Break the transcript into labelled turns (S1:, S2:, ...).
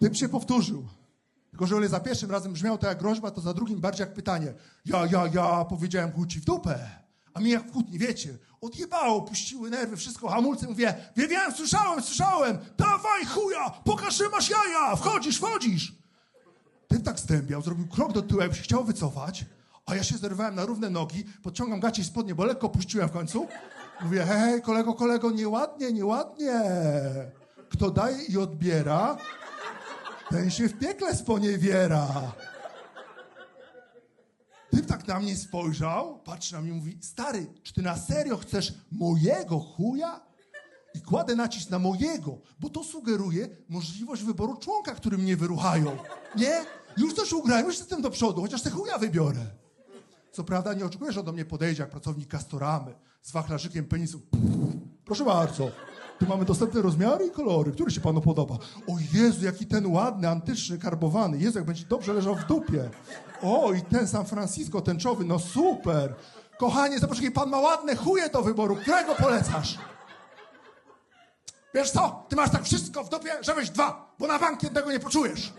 S1: Typ się powtórzył. Tylko, że o ile za pierwszym razem brzmiało to jak groźba, to za drugim bardziej jak pytanie. Ja, ja, ja powiedziałem chuj ci w dupę. A mi jak w kłótni, wiecie, odjebało, puściły nerwy, wszystko, hamulce, mówię, wiem, wiem, słyszałem, słyszałem, dawaj chuja, pokaż, że masz jaja, wchodzisz, wchodzisz. Ten tak stębiał, zrobił krok do tyłu, się chciał wycofać, a ja się zerwałem na równe nogi, podciągam gacie i spodnie, bo lekko puściłem w końcu. Mówię, hej, kolego, kolego, nieładnie, nieładnie. Kto daje i odbiera, ten się w piekle sponiewiera. Typ tak na mnie spojrzał, patrzy na mnie i mówi, stary, czy ty na serio chcesz mojego chuja? I kładę nacisk na mojego, bo to sugeruje możliwość wyboru członka, który mnie wyruchają. Nie? Już coś ugrają, już jestem do przodu, chociaż te chuja wybiorę. Co prawda nie oczekuję, że do mnie podejdzie jak pracownik Castoramy z wachlarzykiem penisu. Proszę bardzo, tu mamy dostępne rozmiary i kolory. Który się panu podoba? O Jezu, jaki ten ładny, antyczny, karbowany. Jezu, jak będzie dobrze leżał w dupie. O, i ten San Francisco tęczowy, no super. Kochanie, jaki pan ma ładne chuje do wyboru. Którego polecasz? Wiesz co? Ty masz tak wszystko w dupie, że weź dwa, bo na bank jednego nie poczujesz.